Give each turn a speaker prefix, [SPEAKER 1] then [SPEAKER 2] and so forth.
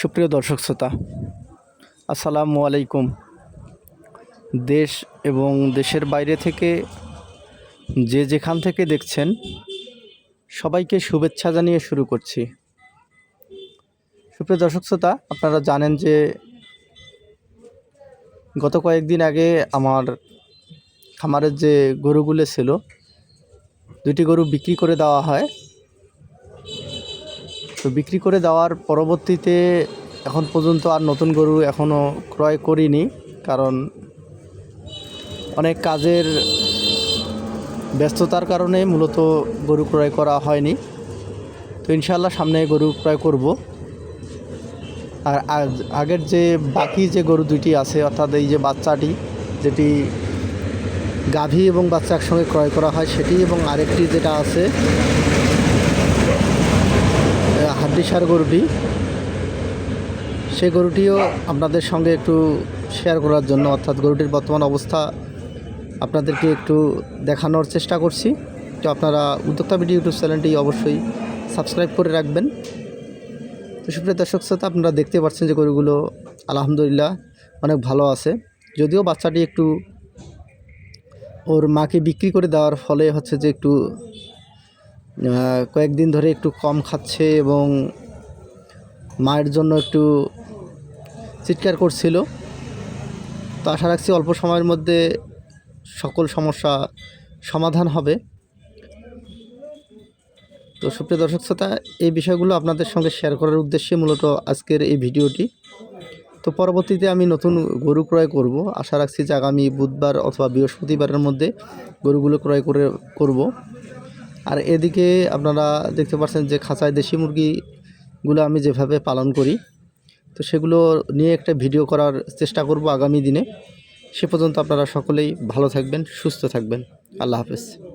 [SPEAKER 1] সুপ্রিয় দর্শক শ্রোতা, আসসালামু আলাইকুম। দেশ এবং দেশের বাইরে থেকে যে যেখান থেকে দেখছেন, সবাইকে শুভেচ্ছা জানিয়ে শুরু করছি। সুপ্রিয় দর্শক শ্রোতা, আপনারা জানেন যে গত কয়েকদিন আগে আমার খামারের যে গরুগুলো ছিল দুটি গরু বিক্রি করে দেওয়া হয়। তো বিক্রি করে দেওয়ার পরবর্তীতে এখন পর্যন্ত আর নতুন গরু এখনও ক্রয় করিনি, কারণ অনেক কাজের ব্যস্ততার কারণে মূলত গরু ক্রয় করা হয়নি। তো ইনশাল্লাহ সামনে গরু ক্রয় করব। আর আগের যে বাকি যে গরু দুইটি আছে, অর্থাৎ এই যে বাচ্চাটি, যেটি গাভী এবং বাচ্চা একসঙ্গে ক্রয় করা হয়, সেটি এবং আরেকটি যেটা আছে হাড্ডিসার গরুটি। সেই গরুটিও আপনাদের সঙ্গে একটু শেয়ার করার জন্য, অর্থাৎ গরুটির বর্তমান অবস্থা আপনাদেরকে একটু দেখানোর চেষ্টা করছি। তো আপনারা উদ্যোক্তা ভিডিও ইউটিউব চ্যানেলটি অবশ্যই সাবস্ক্রাইব করে রাখবেন। তো সুপ্রিয় দর্শক শ্রোতা, আপনারা দেখতে পাচ্ছেন যে গরুগুলো আলহামদুলিল্লাহ অনেক ভালো আছে। যদিও বাচ্চাটি একটু ওর মাকে বিক্রি করে দেওয়ার ফলে হচ্ছে যে একটু কয়েকদিন ধরে একটু কম খাচ্ছে এবং মায়ের জন্য একটু চিৎকার করছিল। তো আশা রাখছি অল্প সময়ের মধ্যে সকল সমস্যা সমাধান হবে। তো সুপ্রিয় দর্শক শ্রোতা, এই বিষয়গুলো আপনাদের সঙ্গে শেয়ার করার উদ্দেশ্যে মূলত আজকের এই ভিডিওটি। তো পরবর্তীতে আমি নতুন গরু ক্রয় করব। আশা রাখছি যে আগামী বুধবার অথবা বৃহস্পতিবারের মধ্যে গরুগুলো ক্রয় করে করব। আর এদিকে আপনারা দেখতে পাচ্ছেন যে খাঁচায় দেশি মুরগিগুলো আমি যেভাবে পালন করি, তো সেগুলো নিয়ে একটা ভিডিও করার চেষ্টা করব আগামী দিনে। সে পর্যন্ত আপনারা সকলেই ভালো থাকবেন, সুস্থ থাকবেন। আল্লাহ হাফেজ।